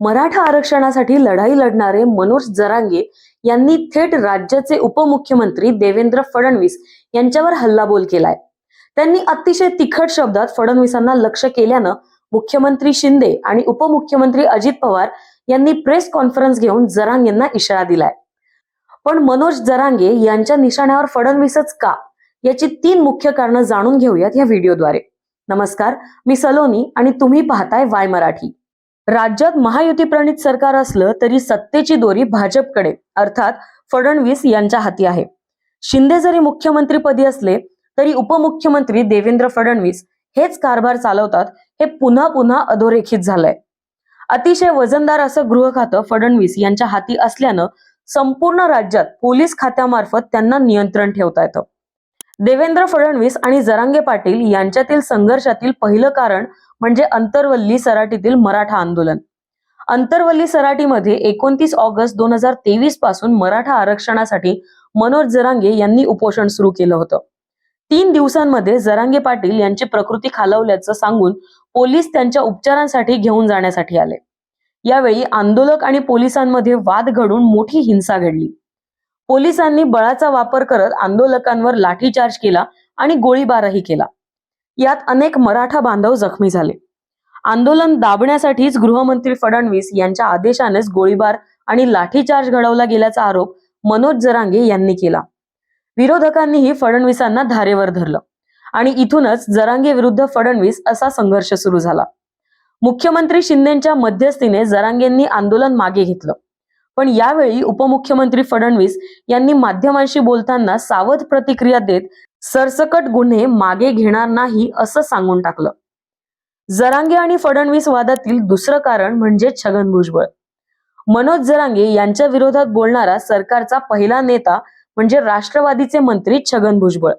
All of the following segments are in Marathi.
मराठा आरक्षणासाठी लढाई लढणारे मनोज जरांगे यांनी थेट राज्याचे उपमुख्यमंत्री देवेंद्र फडणवीस यांच्यावर हल्लाबोल केलाय. त्यांनी अतिशय तिखट शब्दात फडणवीसांना लक्ष केल्यानं मुख्यमंत्री शिंदे आणि उपमुख्यमंत्री अजित पवार यांनी प्रेस कॉन्फरन्स घेऊन जरांगेंना इशारा दिलाय. पण मनोज जरांगे यांच्या निशाण्यावर फडणवीसच का? याची तीन मुख्य कारणं जाणून घेऊयात या व्हिडिओद्वारे. नमस्कार मी सलोनी आणि तुम्ही पाहताय वाय मराठी. राज्यात महायुती प्रणित सरकार असलं तरी सत्तेची दोरी भाजपकडे अर्थात फडणवीस यांच्या हाती आहे. शिंदे जरी मुख्यमंत्रीपदी असले तरी उपमुख्यमंत्री देवेंद्र फडणवीस हेच कारभार चालवतात हे पुन्हा पुन्हा अधोरेखित झालंय. अतिशय वजनदार असं गृह खातं फडणवीस यांच्या हाती असल्यानं संपूर्ण राज्यात पोलीस खात्यामार्फत त्यांना नियंत्रण ठेवता येतं. देवेंद्र फडणवीस आणि जरांगे पाटील यांच्यातील संघर्षातील पहिलं कारण म्हणजे अंतरवल्ली सराटीतील मराठा आंदोलन. अंतरवल्ली सराटीमध्ये एकोणतीस ऑगस्ट दोन हजार तेवीसपासून मराठा आरक्षणासाठी मनोज जरांगे यांनी उपोषण सुरू केलं होतं. तीन दिवसांमध्ये जरांगे पाटील यांची प्रकृती खालवल्याचं सांगून पोलीस त्यांच्या उपचारांसाठी घेऊन जाण्यासाठी आले. यावेळी आंदोलक आणि पोलिसांमध्ये वाद घडून मोठी हिंसा घडली. पोलिसांनी बळाचा वापर करत आंदोलकांवर लाठीचार्ज केला आणि गोळीबारही केला. यात अनेक मराठा बांधव जखमी झाले. आंदोलन दाबण्यासाठीच गृहमंत्री फडणवीस यांच्या आदेशानेच गोळीबार आणि लाठीचार्ज घडवला गेल्याचा आरोप मनोज जरांगे यांनी केला. विरोधकांनीही फडणवीसांना धारेवर धरलं आणि इथूनच जरांगे विरुद्ध फडणवीस असा संघर्ष सुरू झाला. मुख्यमंत्री शिंदेच्या मध्यस्थीने जरांगेंनी आंदोलन मागे घेतलं. पण यावेळी उपमुख्यमंत्री फडणवीस यांनी माध्यमांशी बोलताना सावध प्रतिक्रिया देत सरसकट गुन्हे मागे घेणार नाही असं सांगून टाकलं. जरांगे आणि फडणवीस वादातील दुसरं कारण म्हणजे छगन भुजबळ. मनोज जरांगे यांच्या विरोधात बोलणारा सरकारचा पहिला नेता म्हणजे राष्ट्रवादीचे मंत्री छगन भुजबळ.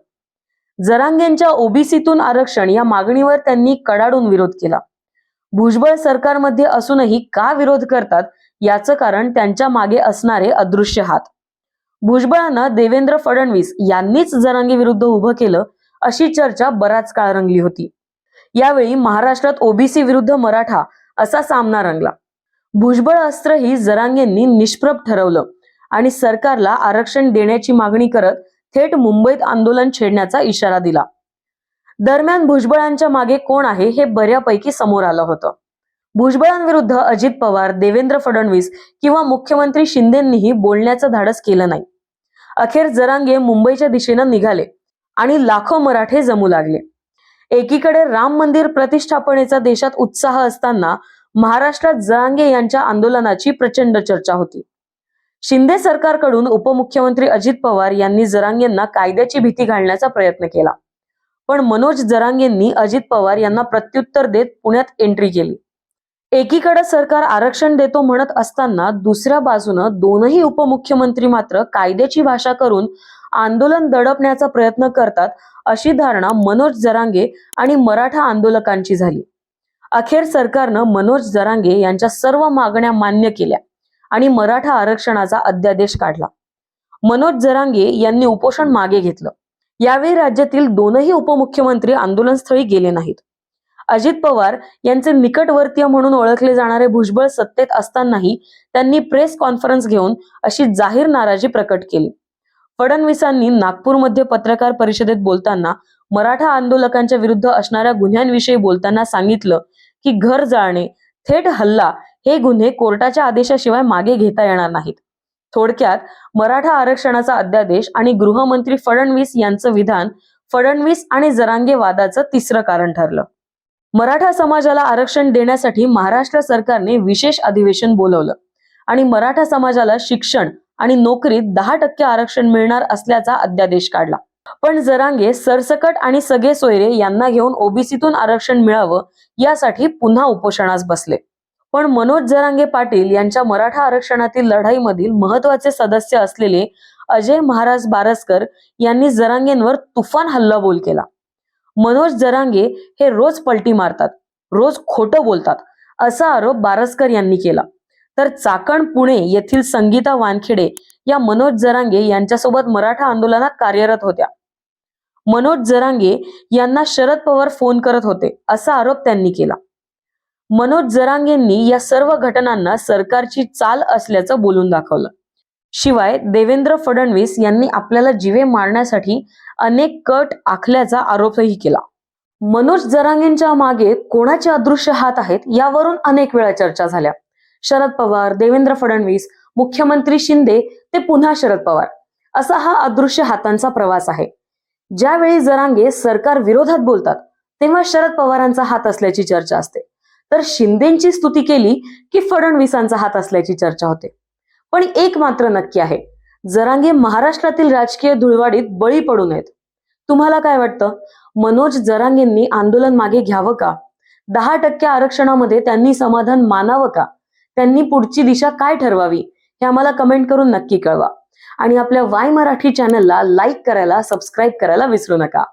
जरांगेंच्या ओबीसीतून आरक्षण या मागणीवर त्यांनी कडाडून विरोध केला. भुजबळ सरकारमध्ये असूनही का विरोध करतात? याचं कारण त्यांच्या मागे असणारे अदृश्य हात. भुजबळांना देवेंद्र फडणवीस यांनीच जरांगे विरुद्ध उभं केलं अशी चर्चा बराच काळ रंगली होती. यावेळी महाराष्ट्रात ओबीसी विरुद्ध मराठा असा सामना रंगला. भुजबळ अस्त्र ही जरांगेंनी निष्प्रभ ठरवलं आणि सरकारला आरक्षण देण्याची मागणी करत थेट मुंबईत आंदोलन छेडण्याचा इशारा दिला. दरम्यान भुजबळांच्या मागे कोण आहे हे बऱ्यापैकी समोर आलं होतं. भुजबळांविरुद्ध अजित पवार देवेंद्र फडणवीस किंवा मुख्यमंत्री शिंदेंनीही बोलण्याचं धाडस केलं नाही. अखेर जरांगे मुंबईच्या दिशेनं निघाले आणि लाखो मराठे जमू लागले. एकीकडे राम मंदिर प्रतिष्ठापनेचा देशात उत्साह असताना महाराष्ट्रात जरांगे यांच्या आंदोलनाची प्रचंड चर्चा होती. शिंदे सरकारकडून उपमुख्यमंत्री अजित पवार यांनी जरांगेंना कायद्याची भीती घालण्याचा प्रयत्न केला. पण मनोज जरांगेंनी अजित पवार यांना प्रत्युत्तर देत पुण्यात एंट्री केली. एकीकडे सरकार आरक्षण देतो म्हणत असताना दुसऱ्या बाजूनं दोनही उपमुख्यमंत्री मात्र कायद्याची भाषा करून आंदोलन दडपण्याचा प्रयत्न करतात अशी धारणा मनोज जरांगे आणि मराठा आंदोलकांची झाली. अखेर सरकारनं मनोज जरांगे यांच्या सर्व मागण्या मान्य केल्या आणि मराठा आरक्षणाचा अध्यादेश काढला. मनोज जरांगे यांनी उपोषण मागे घेतलं. यावेळी राज्यातील दोनही उपमुख्यमंत्री आंदोलनस्थळी गेले नाहीत. अजित पवार यांचे निकटवर्तीय म्हणून ओळखले जाणारे भुजबळ सत्तेत असतानाही त्यांनी प्रेस कॉन्फरन्स घेऊन अशी जाहीर नाराजी प्रकट केली. फडणवीसांनी नागपूरमध्ये पत्रकार परिषदेत बोलताना मराठा आंदोलकांच्या विरुद्ध असणाऱ्या गुन्ह्यांविषयी बोलताना सांगितलं की घर जाळणे थेट हल्ला हे गुन्हे कोर्टाच्या आदेशाशिवाय मागे घेता येणार नाहीत. थोडक्यात मराठा आरक्षणाचा अध्यादेश आणि गृहमंत्री फडणवीस यांचं विधान फडणवीस आणि जरांगे वादाचं तिसरं कारण ठरलं. मराठा समाजाला आरक्षण देण्यासाठी महाराष्ट्र सरकारने विशेष अधिवेशन बोलवलं आणि मराठा समाजाला शिक्षण आणि नोकरीत दहा टक्के आरक्षण मिळणार असल्याचा अध्यादेश काढला. पण जरांगे सरसकट आणि सगळे सोयरे यांना घेऊन ओबीसीतून आरक्षण मिळावं यासाठी पुन्हा उपोषणास बसले. पण मनोज जरांगे पाटील यांच्या मराठा आरक्षणातील लढाईमधील महत्त्वाचे सदस्य असलेले अजय महाराज बारसकर यांनी जरांगेंवर तुफान हल्लाबोल केला. मनोज जरांगे हे रोज पलटी मारतात रोज खोटं बोलतात असा आरोप बारसकर यांनी केला. तर चाकण पुणे येथील संगीता वानखेडे या मनोज जरांगे यांच्यासोबत मराठा आंदोलनात कार्यरत होत्या. मनोज जरांगे यांना शरद पवार फोन करत होते असा आरोप त्यांनी केला. मनोज जरांगेंनी या सर्व घटनांना सरकारची चाल असल्याचं बोलून दाखवलं. शिवाय देवेंद्र फडणवीस यांनी आपल्याला जिवे मारण्यासाठी अनेक कट आखल्याचा आरोपही केला. मनोज जरांगेंच्या मागे कोणाचे अदृश्य हात आहेत यावरून अनेक वेळा चर्चा झाल्या. शरद पवार देवेंद्र फडणवीस मुख्यमंत्री शिंदे ते पुन्हा शरद पवार. असा हा अदृश्य हातांचा प्रवास आहे. ज्यावेळी जरांगे सरकार विरोधात बोलतात तेव्हा शरद पवारांचा हात असल्याची चर्चा असते. तर शिंदेची स्तुती केली की फडणवीसांचा हात असल्याची चर्चा होते. पण एक मात्र नक्की आहे. जरांगे महाराष्ट्रातील राजकीय धुळवाडीत बळी पडू नयेत. तुम्हाला काय वाटतं? मनोज जरांगेंनी आंदोलन मागे घ्यावं का? दहा टक्के आरक्षणामध्ये त्यांनी समाधान मानावं का? त्यांनी पुढची दिशा काय ठरवावी? हे आम्हाला कमेंट करून नक्की कळवा. आणि आपल्या वाय मराठी चॅनलला लाईक करायला सबस्क्राईब करायला विसरू नका.